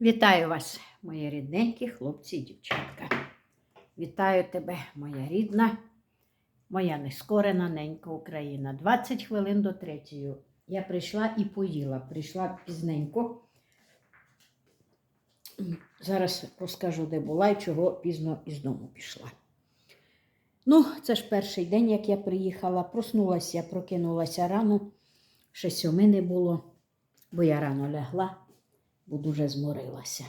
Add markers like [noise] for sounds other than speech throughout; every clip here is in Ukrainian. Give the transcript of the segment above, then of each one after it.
Вітаю вас, мої рідненькі хлопці і дівчатка. Вітаю тебе, моя рідна, моя нескорена ненька Україна. 20 хвилин до третьої. Я прийшла і поїла. Прийшла пізненько. Зараз розкажу, де була і чого пізно із дому пішла. Ну, це ж перший день, як я приїхала. Проснулася, прокинулася рано. Ще сьоми не було, бо я рано лягла бо дуже зморилася.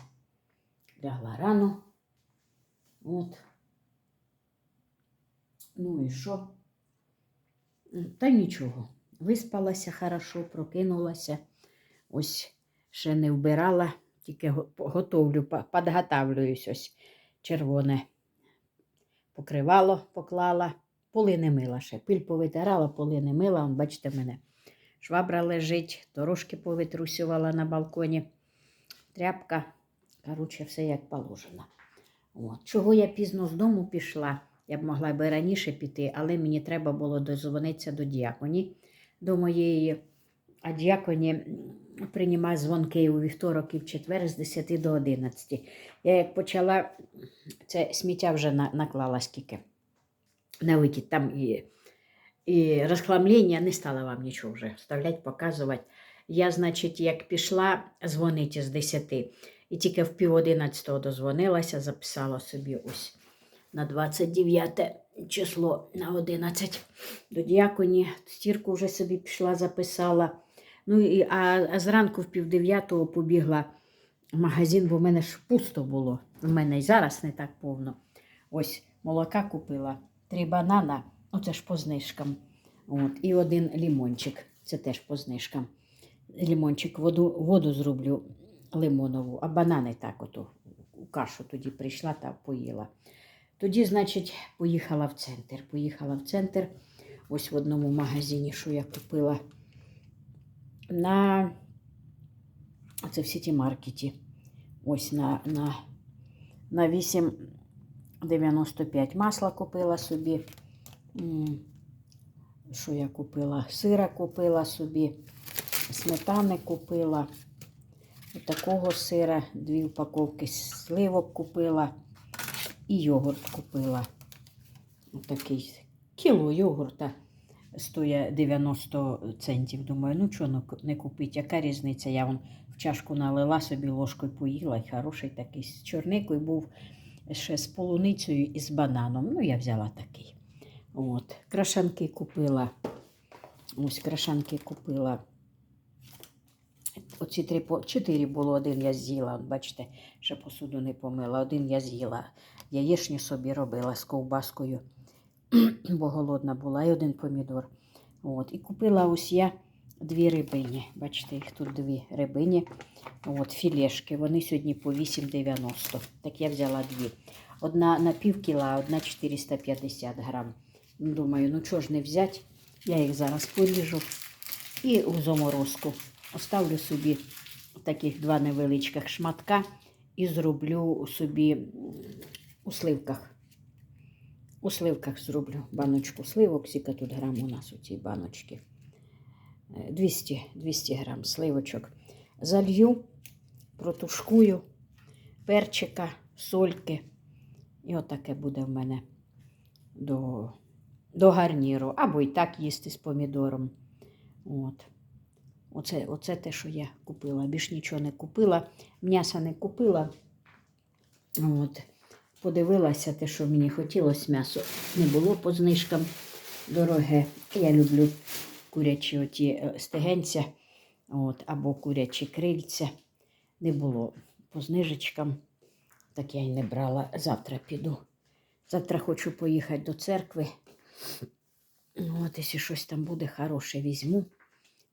Лягла рано. От. Ну і що? Та нічого. Виспалася хорошо, прокинулася. Ось ще не вбирала, тільки готовлю, підготавлююсь ось червоне. Покривало, поклала, поли не мила ще. Пиль повитирала, поли не мила. Он, бачите мене. Швабра лежить, дорожки повитрусювала на балконі тряпка. Коротше, все як положено. От. Чого я пізно з дому пішла? Я б могла би раніше піти, але мені треба було дозвонитися до діаконі, до моєї, а діаконі приймає дзвонки у вівторок і в четвер з 10 до 11. Я як почала, це сміття вже на- наклала скільки на викид. Там і, і розхламлення не стала вам нічого вже вставляти, показувати. Я, значить, як пішла дзвонити з 10, і тільки в пів одинадцятого дозвонилася, записала собі ось на 29 число на 11 до діаконі. Стірку вже собі пішла, записала. Ну, і, а, а зранку в пів дев'ятого побігла в магазин, бо в мене ж пусто було. У мене і зараз не так повно. Ось молока купила, три банана, оце ж по знижкам. От, і один лімончик, це теж по знижкам лимончик, воду, воду зроблю лимонову, а банани так ото у кашу тоді прийшла та поїла. Тоді, значить, поїхала в центр. Поїхала в центр, ось в одному магазині, що я купила на це в сіті маркеті. Ось на, на, на 8,95 масла купила собі. Що я купила? Сира купила собі сметани купила. Такого сира, дві упаковки сливок купила і йогурт купила. Отакий кіло йогурта стоїть 90 центів. Думаю, ну чого не купити, яка різниця? Я вон в чашку налила собі ложкою поїла, і хороший такий з чорникою був ще з полуницею і з бананом. Ну, я взяла такий. От. Крашанки купила. Ось крашанки купила. Оці три по чотири було, один я з'їла. Бачите, ще посуду не помила. Один я з'їла. Яєчню собі робила з ковбаскою, [clears throat] бо голодна була, і один помідор. От. І купила ось я дві рибині. Бачите, їх тут дві рибині. От, філешки. Вони сьогодні по 8,90. Так я взяла дві. Одна на пів кіла, одна 450 грам. Думаю, ну чого ж не взяти? Я їх зараз поріжу і у заморозку. Оставлю собі таких два невеличких шматка і зроблю собі у сливках. У сливках зроблю баночку сливок, скільки тут грам у нас у цій баночці. Е, 200, 200 грам сливочок. Залью, протушкую, перчика, сольки. І отаке буде в мене до, до гарніру. Або і так їсти з помідором. От. Оце, оце те, що я купила. Більш нічого не купила. М'яса не купила. От. Подивилася те, що мені хотілося м'ясо. Не було по знижкам дороге. Я люблю курячі оті е, стегенця от, або курячі крильця. Не було по знижечкам. Так я й не брала. Завтра піду. Завтра хочу поїхати до церкви. От, якщо щось там буде хороше, візьму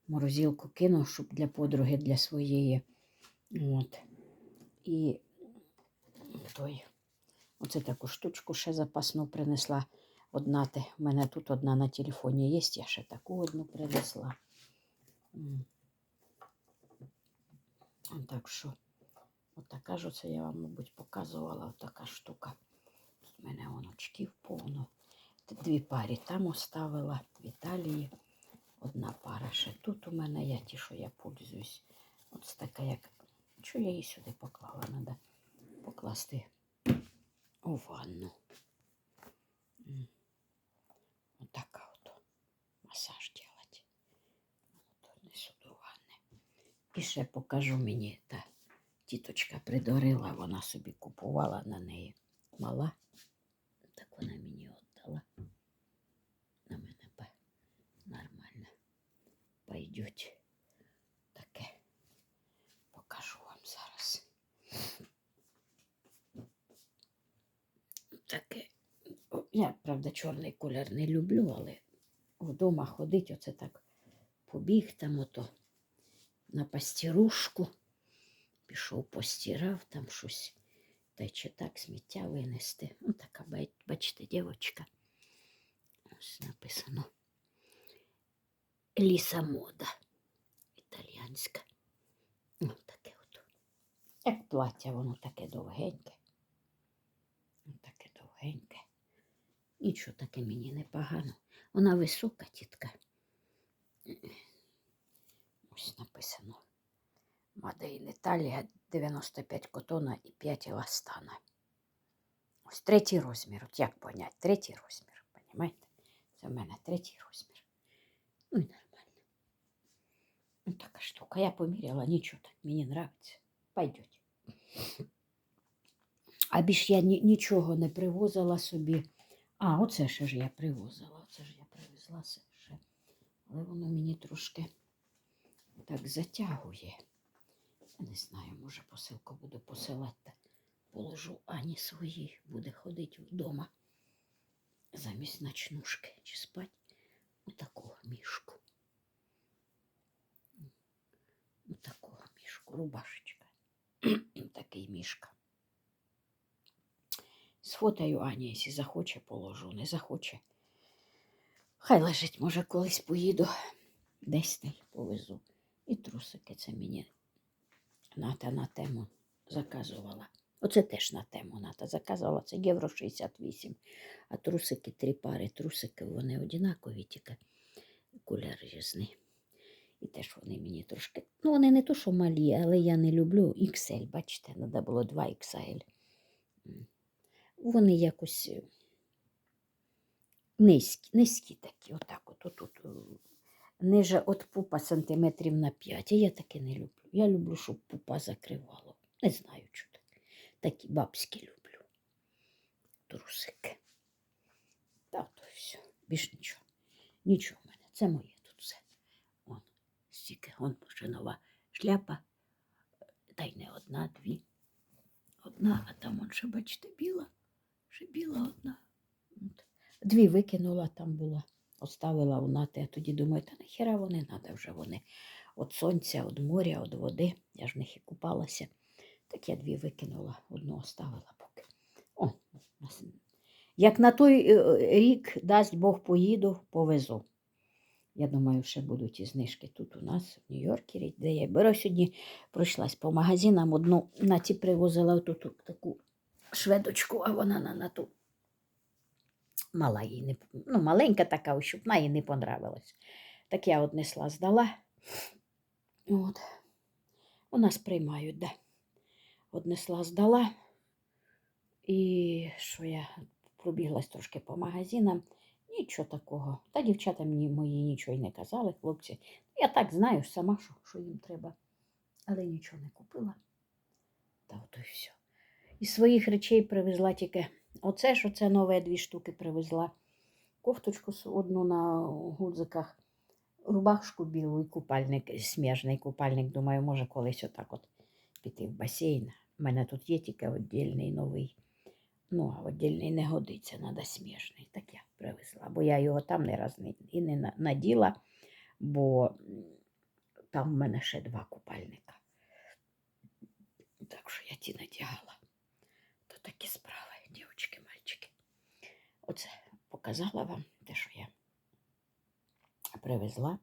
морозилку кину, щоб для подруги, для своєї. От. І той. Оце таку штучку ще запасну принесла. Одна те. У мене тут одна на телефоні є, я ще таку одну принесла. Так що, отака ж оце я вам, мабуть, показувала, отака штука. У мене вон очків повно. Дві парі там оставила в Італії. Одна пара тут у мене, я ті, що я пользуюсь. Ось така, як Що я її сюди поклала? Треба покласти у ванну. Отака от масаж делать. От, несу до ванни. І ще покажу мені та тіточка придорила, вона собі купувала на неї мала. Так вона мені віддала. На мене па- нормально. Пойдуть. Таке покажу вам зараз. Таке. Я, правда, чорний колір не люблю, але вдома ходить, оце так побіг там ото на пастірушку. Пішов, постирав там щось. Та й чи так сміття винести. Ну, така, бачите, дівчинка. Ось написано. Ліса мода. Італіянська. Ну, таке от. Як плаття, воно таке довгеньке. Ну, Таке довгеньке. Нічого таке мені не погано. Вона висока, тітка. Ось написано. Мадейн Італія 95 котона і 5 еластана. Ось третій розмір. От як понять? Третій розмір. Понімаєте? Це в мене третій розмір. Ну і нормально. Ну, така штука. Я поміряла, нічого так, мені нравиться. Пойдеть. А більш я ні- нічого не привозила собі. А, оце ще ж я привозила. Оце ж я привезла це ще. Але воно мені трошки так затягує. Я не знаю, може посилку буду посилати. Положу Ані свої, буде ходити вдома. Замість ночнушки чи спать у такого мішку. У такого мішку, рубашечка. [clears throat] Такий мішка. Сфотаю Ані, якщо захоче, положу, не захоче. Хай лежить, може, колись поїду, десь та повезу. І трусики це мені Ната на тему заказувала. Оце теж на тему Ната заказувала. Це євро 68. А трусики три пари. Трусики вони однакові, тільки кольор різний. І теж вони мені трошки. Ну, вони не то, що малі, але я не люблю XL, бачите, треба було 2 XL. Вони якось е, низькі, низькі такі, отак от, от, от, е, ниже от пупа сантиметрів на 5. А я таке не люблю. Я люблю, щоб пупа закривало. Не знаю, що таке. Такі бабські люблю. Трусики. Та то все. Більш нічого. Нічого в мене. Це моє стільки, вон вже нова шляпа. Та й не одна, дві. Одна, а там он ще, бачите, біла. Ще біла одна. Дві викинула там була. Оставила у нати, а тоді думаю, та нахіра вони треба вже вони від сонця, від моря, від води. Я ж в них і купалася. Так я дві викинула, одну оставила поки. О, як на той е, рік дасть Бог поїду, повезу. Я думаю, ще будуть і знижки тут у нас, в Нью-Йоркі, де я беру сьогодні, пройшлась по магазинам, одну наті привозила оту ту таку шведочку, а вона на, на ту мала їй не ну, маленька така ощупна, їй не понравилась. Так я однесла, здала. От. У нас приймають, да. Однесла, здала. І що я пробіглась трошки по магазинам. Нічого такого. Та дівчата мені мої нічого й не казали, хлопці. Я так знаю сама, що, що їм треба. Але нічого не купила. Та ото й все. Із своїх речей привезла тільки оце ж оце нове дві штуки привезла. Кофточку одну на гудзиках, рубашку білу і купальник, сміжний купальник. Думаю, може колись отак от піти в басейн. У мене тут є тільки віддільний новий. Ну, а віддільний не годиться, треба сміжний. Так я привезла, бо я його там не раз і не наділа, бо там в мене ще два купальника. Так що я ті надягала. То такі справи, дівчатки, мальчики. Оце показала вам те, що я привезла.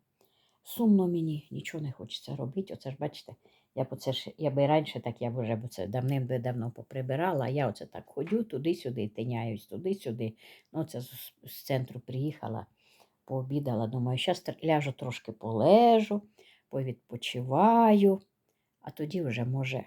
Сумно мені, нічого не хочеться робити. Оце ж бачите, я б оце ж, я би раніше так я б вже б це давним-давно поприбирала, а я оце так ходю туди-сюди, тиняюсь туди-сюди. Ну, це з, з центру приїхала, пообідала. Думаю, зараз ляжу трошки полежу, повідпочиваю, а тоді вже може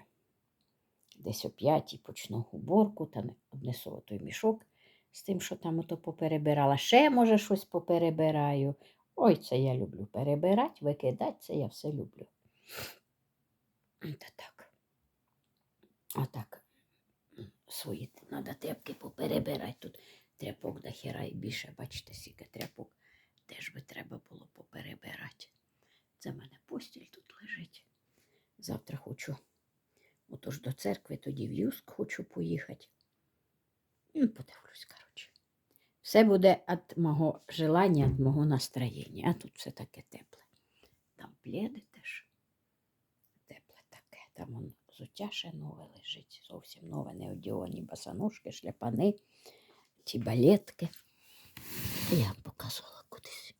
десь о п'ятій почну уборку, та не- однесу той мішок з тим, що там ото поперебирала. Ще, може, щось поперебираю. Ой, це я люблю перебирати, викидати, це я все люблю. Та так. Отак. Свої треба тряпки поперебирати. Тут тряпок до хіра і більше, бачите, скільки тряпок теж би треба було поперебирати. Це в мене постіль тут лежить. Завтра хочу. Отож до церкви, тоді в Юск хочу поїхати. Ну, подивлюсь, коротше. Все буде від мого желання, від мого настроєння. А тут все таке тепле. Там пледи теж. Там воно взуття ще нове лежить. Зовсім нове, не одіоні босоножки, шляпани, ті балетки. Я вам показувала кудись.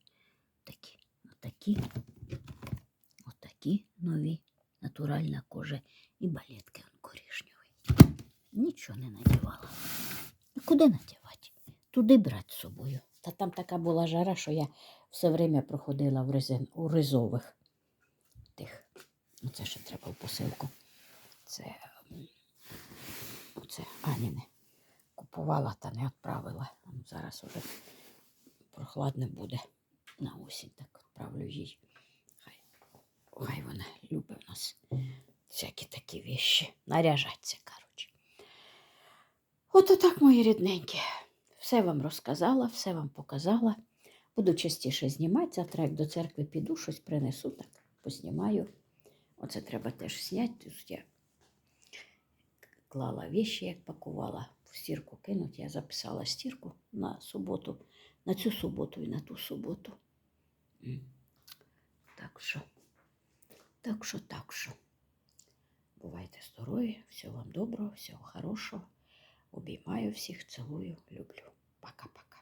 Такі, отакі, отакі нові, натуральна кожа і балетки корішньові. Нічого не надівала. А куди надівати? Туди брати з собою. Та там така була жара, що я все время проходила в резин, у ризових тих. Оце ще треба в посилку. Це, м, оце Аніни. Купувала та не відправила. Зараз уже прохладно буде на осінь, так відправлю їй. Хай, хай вона любить в нас всякі такі вещі. Наряжаться, коротше. Ото так, мої рідненькі. Все вам розказала, все вам показала. Буду частіше знімати. Завтра, як до церкви піду, щось принесу, так познімаю. Оце треба теж зняти. Тут я клала вещи, як пакувала. В стірку кинуть. Я записала стірку на суботу, на цю суботу і на ту суботу. Так що, так що, так що. Бувайте здорові, всього вам доброго, всього хорошого. Обіймаю всіх, цілую, люблю. Пока-пока.